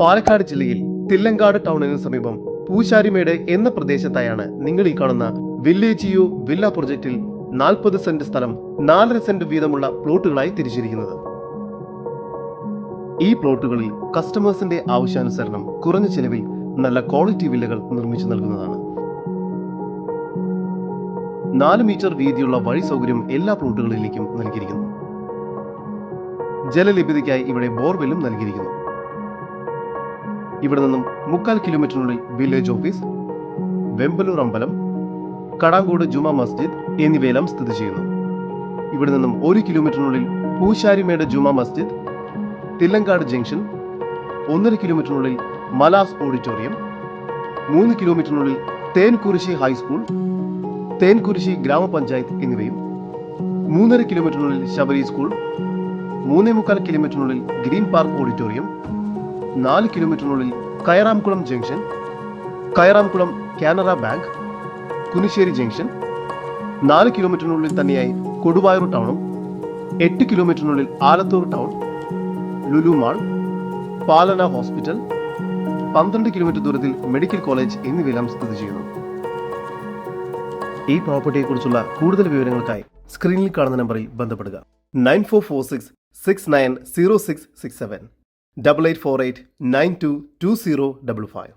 പാലക്കാട് ജില്ലയിൽ തില്ലങ്കാട് ടൗണിന് സമീപം പൂശാരിമേട് എന്ന പ്രദേശത്തായാണ് നിങ്ങൾ ഈ കാണുന്ന വില്ലേജ് യു വില്ല പ്രൊജക്റ്റിൽ നാൽപ്പത് സെന്റ് സ്ഥലം നാലര സെന്റ് വീതമുള്ള പ്ലോട്ടുകളായി തിരിച്ചിരിക്കുന്നത്. ഈ പ്ലോട്ടുകളിൽ കസ്റ്റമേഴ്സിന്റെ ആവശ്യാനുസരണം കുറഞ്ഞ ചെലവിൽ നല്ല ക്വാളിറ്റി വില്ലകൾ നിർമ്മിച്ചു നൽകുന്നതാണ്. നാല് മീറ്റർ വീതിയുള്ള വഴി സൗകര്യം എല്ലാ പ്ലോട്ടുകളിലേക്കും നൽകിയിരിക്കുന്നു. ജലലഭ്യതയ്ക്കായി ഇവിടെ ബോർവെല്ലും നൽകിയിരിക്കുന്നു. ഇവിടെ നിന്നും മുക്കാൽ കിലോമീറ്ററിനുള്ളിൽ വില്ലേജ് ഓഫീസ് വെമ്പലൂർ അമ്പലം കടാങ്കോട് ജുമാ മസ്ജിദ് എന്നിവയെല്ലാം സ്ഥിതി ചെയ്യുന്നു ഇവിടെ നിന്നും ഒരു കിലോമീറ്ററിനുള്ളിൽ പൂശാരിമേട് ജുമാ മസ്ജിദ് തില്ലങ്കാട് ജംഗ്ഷൻ ഒന്നര കിലോമീറ്ററിനുള്ളിൽ മലാസ് ഓഡിറ്റോറിയം മൂന്ന് കിലോമീറ്ററിനുള്ളിൽ തേൻകുരിശി ഹൈസ്കൂൾ തേൻകുരിശി ഗ്രാമപഞ്ചായത്ത് എന്നിവയും മൂന്നര കിലോമീറ്ററിനുള്ളിൽ ശബരി സ്കൂൾ മൂന്നേ മുക്കാൽ കിലോമീറ്ററിനുള്ളിൽ ഗ്രീൻ പാർക്ക് ഓഡിറ്റോറിയം നാല് കിലോമീറ്ററിനുള്ളിൽ Kayaramkulam junction Kayaramkulam Canara bank Kunissery junction നാല് കിലോമീറ്ററിനുള്ളിൽ തന്നെയായി കൊടുവായൂർ ടൗണും എട്ട് കിലോമീറ്ററിനുള്ളിൽ Alathur town Lulu mall Palana hospital പന്ത്രണ്ട് കിലോമീറ്റർ ദൂരത്തിൽ മെഡിക്കൽ കോളേജ് എന്നിവയെല്ലാം സ്ഥിതി ചെയ്യുന്നു. ഈ പ്രോപ്പർട്ടിയെക്കുറിച്ചുള്ള കൂടുതൽ വിവരങ്ങൾക്കായി സ്ക്രീനിൽ കാണുന്ന നമ്പറിൽ ബന്ധപ്പെടുക. Nine four four six six nine zero six six seven. Double eight four eight nine two two zero double five